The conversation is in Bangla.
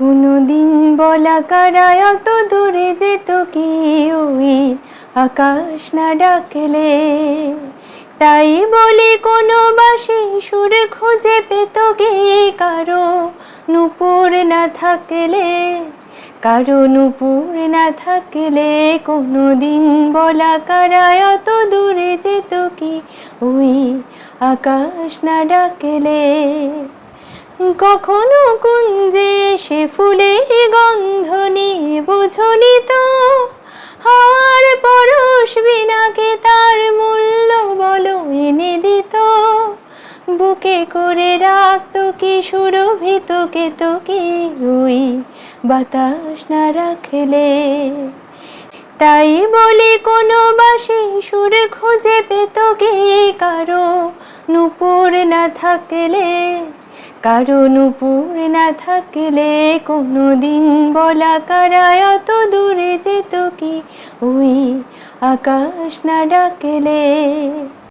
কোনোদিন বলা কারায় অত দূরে যেত কি ওই আকাশ না ডাকলে? তাই বলে কোনো বাসি সুর খুঁজে পেত গে কারও নুপুর না থাকলে, কারও নুপুর না থাকলে কোনোদিন বলা কারায় অত দূরে যেত কি ওই আকাশ না ডাকলে? কখনো কুঞ্জে বুকে করে রাখতো কি সুরভিত কে তো কি ওই বাতাস না রাখলে। তাই বলে কোনো বাসি সুর খুঁজে পেত কে? কারও নুপুর না থাকলে, কারও নুপুর না থাকলে কোনো দিন বলা কারায় অত দূরে যেত কি? ওই আকাশ না ডাকলে।